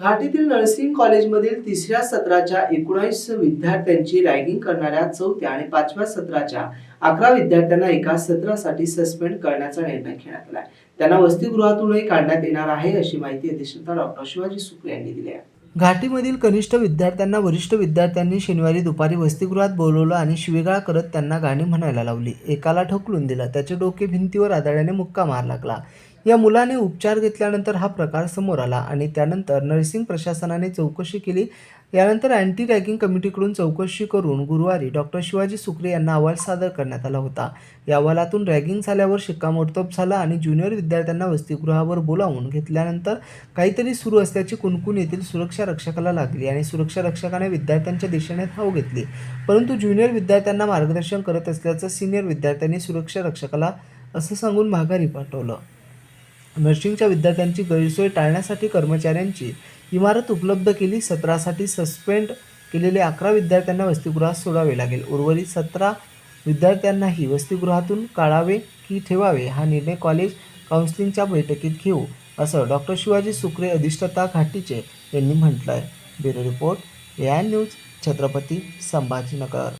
घाटीतील nursing कॉलेजमधील तिसऱ्या सत्राच्या एकोणीस विद्यार्थ्यांची रॅगिंग करणाऱ्या चौथ्या आणि पाचव्या सत्राच्या अकरा विद्यार्थ्यांना एका सत्रासाठी सस्पेंड करण्याचा निर्णय घेण्यात आला त्यांना वसतिगृहातूनही काढण्यात येणार आहे अशी माहिती अधिष्ठाता डॉक्टर शिवाजी शुक्ल यांनी दिली आहे. घाटीमधील कनिष्ठ विद्यार्थ्यांना वरिष्ठ विद्यार्थ्यांनी शनिवारी दुपारी वसतिगृहात बोलवलं आणि शिवेगाळ करत त्यांना गाणी म्हणायला लावली. एकाला ठोकलून दिलं. त्याचे डोके भिंतीवर आदळ्याने मुक्का मार लागला. या मुलाने उपचार घेतल्यानंतर हा प्रकार समोर आला आणि त्यानंतर नर्सिंग प्रशासनाने चौकशी केली. यानंतर अँटी रॅगिंग कमिटीकडून चौकशी करून गुरुवारी डॉक्टर शिवाजी सुक्रे यांना अहवाल सादर करण्यात आला होता. या अहवालातून रॅगिंग झाल्यावर शिक्कामोर्तब झाला आणि ज्युनियर विद्यार्थ्यांना वसतिगृहावर बोलावून घेतल्यानंतर काहीतरी सुरू असल्याची कुणकुण येथील सुरक्षा रक्षकाला लागली आणि सुरक्षा रक्षकाने विद्यार्थ्यांच्या दिशेने धाव घेतली. परंतु ज्युनियर विद्यार्थ्यांना मार्गदर्शन करत असल्याचं सिनियर विद्यार्थ्यांनी सुरक्षा रक्षकाला असं सांगून माघारी पाठवलं. नर्सिंगच्या विद्यार्थ्यांची गैरसोय टाळण्यासाठी कर्मचाऱ्यांची इमारत उपलब्ध केली. सत्रासाठी सस्पेंड केलेले अकरा विद्यार्थ्यांना वसतिगृहात सोडावे लागेल. उर्वरित सतरा विद्यार्थ्यांनाही वसतिगृहातून काढावे की ठेवावे हा निर्णय कॉलेज काउन्सिलिंगच्या बैठकीत घेऊ असं डॉक्टर शिवाजी सुक्रे अधिष्ठाता घाटीचे यांनी म्हटलं आहे bureau report A I news Chhatrapati Sambhajinagar.